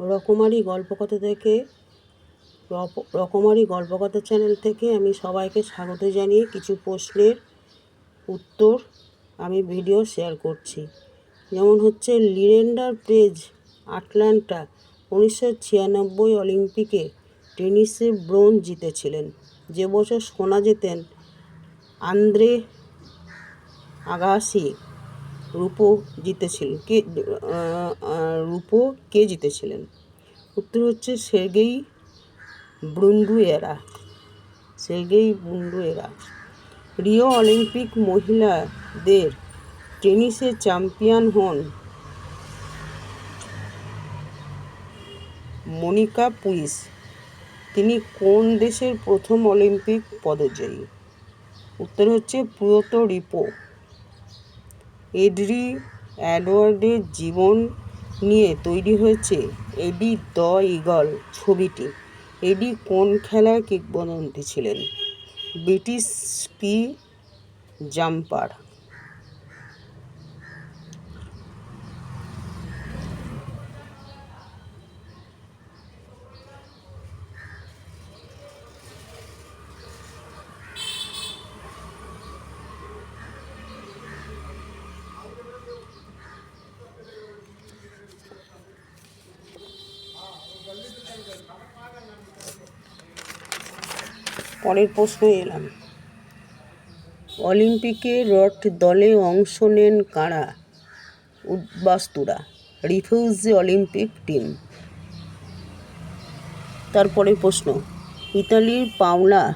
রকমারি গল্পকথা থেকে রকমারি গল্পকথা চ্যানেল থেকে আমি সবাইকে স্বাগত জানিয়ে কিছু প্রশ্নের উত্তর আমি ভিডিও শেয়ার করছি। যেমন হচ্ছে, লিরেন্ডার পেজ আটলান্টা উনিশশো ছিয়ানব্বই অলিম্পিকে টেনিসে ব্রোঞ্জ জিতেছিলেন। যে বছর সোনা জেতেন আন্দ্রে আগাসি। রূপো জিতেছিল। কে রূপো কে জিতেছিলেন? উত্তর হচ্ছে সের্গেই ব্রুন্ডুয়েরা। সের্গেই ব্রুন্ডুয়েরা। রিও অলিম্পিক মহিলাদের টেনিসে চ্যাম্পিয়ন হন মনিকা পুইস তিনি কোন দেশের প্রথম অলিম্পিক পদজয়ী উত্তর হচ্ছে পুয়ের্তো রিকো এডরি অ্যাডওয়ার্ডের জীবন নিয়ে তৈরি হয়েছে এডি দ ইগল ছবিটি। এডি কোন খেলার কিংবদন্তি ছিলেন? British ski jumper. পরের প্রশ্ন এলাম। অলিম্পিকে রট দলে অংশ নেন কারা? উদ্বাস্তুরা, রিফিউজি অলিম্পিক টিম। তারপরের প্রশ্ন, ইতালির পাওলা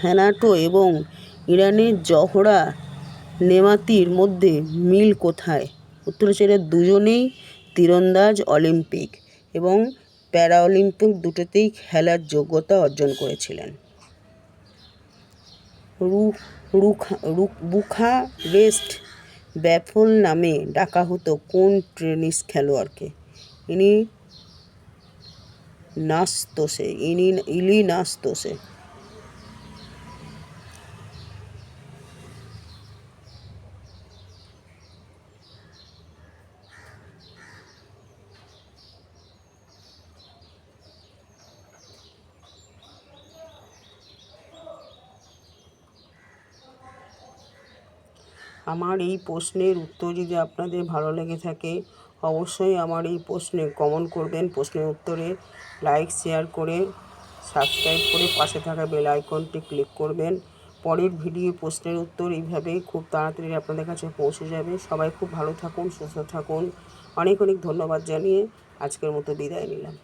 ফ্যানাটো এবং ইরানের জহরা নেমাতির মধ্যে মিল কোথায়? উত্তর হচ্ছে দুজনেই তীরন্দাজ অলিম্পিক এবং প্যারা অলিম্পিক দুটোতেই খেলার যোগ্যতা অর্জন করেছিলেন। বুখারেস্ট ব্যাফল নামে ডাকা হতো কোন টেনিস খেলোয়াড়কে? ইনি নাস্তোসে, ইনি ইলি নাস্তোসে আমার এই প্রশ্নের উত্তর যদি আপনাদের ভালো লেগে থাকে, অবশ্যই আমার এই প্রশ্নে কমেন্ট করবেন। প্রশ্নের উত্তরে লাইক শেয়ার করে সাবস্ক্রাইব করে পাশে থাকা বেল আইকনটি ক্লিক করবেন। পরের ভিডিও প্রশ্নের উত্তর এইভাবেই খুব তাড়াতাড়ি আপনাদের কাছে পৌঁছে যাবে। সবাই খুব ভালো থাকুন, সুস্থ থাকুন। অনেক অনেক ধন্যবাদ জানিয়ে আজকের মতো বিদায় নিলাম।